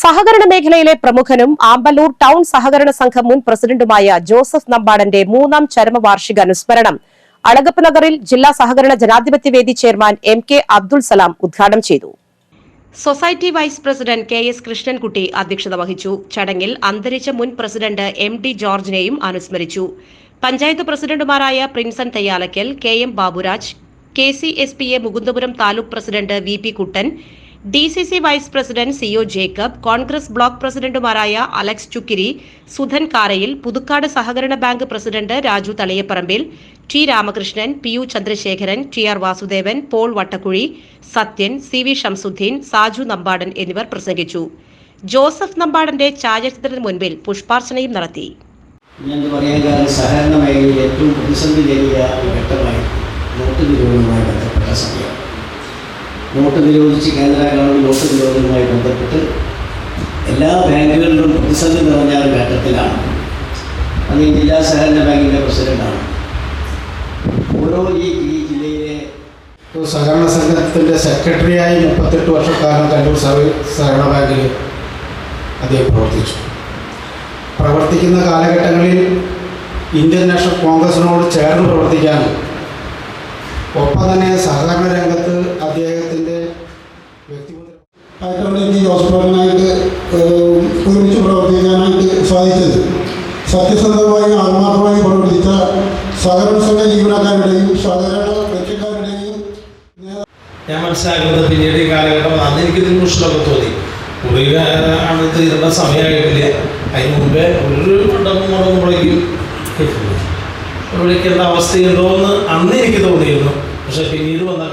സഹകരണ മേഖലയിലെ പ്രമുഖനും ആമ്പല്ലൂർ ടൗൺ സഹകരണ സംഘം മുൻ പ്രസിഡന്റുമായ ജോസഫ് നമ്പാടന്റെ മൂന്നാം ചരമവാർഷിക അനുസ്മരണം അളഗപ്പ് നഗറിൽ ജില്ലാ സഹകരണ ജനാധിപത്യ വേദി chairman M K Abdul Salam ഉദ്ഘാടനം ചെയ്തു. Society vice president K S Krishnankutty അധ്യക്ഷത വഹിച്ചു. ചടങ്ങിൽ അന്തരിച്ച മുൻ പ്രസിഡന്റ് എം ഡി ജോർജിനെയും അനുസ്മരിച്ചു. പഞ്ചായത്ത് പ്രസിഡന്റുമാരായ Prinson Thayyalakkal K M Baburaj K C S P A Mukundapuram taluk president V P Kuttan D C C vice president C O Jacob Congress block പ്രസിഡന്റുമാരായ Alex Chukkiri Sudhan Karayil Puthukkad സഹകരണ bank president Raju Thaliyaparambil T Ramakrishnan P U Chandrasekharan T R Vasudevan Paul Vattakuzhi Sathyan C V Shamsuddin Saju Nambadan എന്നിവർ പ്രസംഗിച്ചു. Joseph നമ്പാടന്റെ ഛായാചിത്രത്തിന് മുൻപിൽ പുഷ്പാർച്ചനയും നടത്തി. ഞാൻ സഹകരണ മേഖലയിൽ ഏറ്റവും നോട്ട് നിരോധിച്ച് കേന്ദ്ര ഗവൺമെന്റ് നോട്ട് നിരോധനവുമായി ബന്ധപ്പെട്ട് എല്ലാ ബാങ്കുകളിലും പ്രതിസന്ധി നിറഞ്ഞ ഒരു ഘട്ടത്തിലാണ്. അത് ജില്ലാ സഹകരണ ബാങ്കിന്റെ പ്രസിഡന്റാണ് ഓരോ ഈ ഈ ജില്ലയിലെ സഹകരണ സംഘത്തിന്റെ സെക്രട്ടറിയായി മുപ്പത്തെട്ട് വർഷക്കാലം സർവ സഹകരണ ബാങ്കിൽ അദ്ദേഹം പ്രവർത്തിച്ചു. പ്രവർത്തിക്കുന്ന കാലഘട്ടങ്ങളിൽ ഇന്ത്യൻ നാഷണൽ കോൺഗ്രസിനോട് ചേർന്ന് പ്രവർത്തിക്കാനും ഒപ്പം തന്നെ സഹകരണ രംഗത്ത് അദ്ദേഹത്തിന്റെ എനിക്ക് ജോസഫിനായിട്ട് ഒരുമിച്ച് പ്രവർത്തിക്കാനായിട്ട് സാധിച്ചത്. സത്യസന്ധമായി ആത്മാർത്ഥമായി പ്രവർത്തിച്ച സഹകരണ സംഘ ജീവനക്കാരുടെയും സഹകരണ കക്ഷിക്കാരുടെയും ഞാൻ മനസ്സിലാക്കുന്നത് പിന്നീട് ഈ കാലഘട്ടം അന്ന് എനിക്ക് ഇതിന് മുഷിലൊക്കെ തോന്നി. ആണ് തീരേണ്ട സമയമായിട്ടില്ല. അതിന് മുമ്പേ ഒരു മണ്ഡപം മുടങ്ങുമ്പോഴേക്കും വിളിക്കേണ്ട അവസ്ഥയുണ്ടോ എന്ന് അന്ന് എനിക്ക് തോന്നിയിരുന്നു. പക്ഷെ പിന്നീട് വന്ന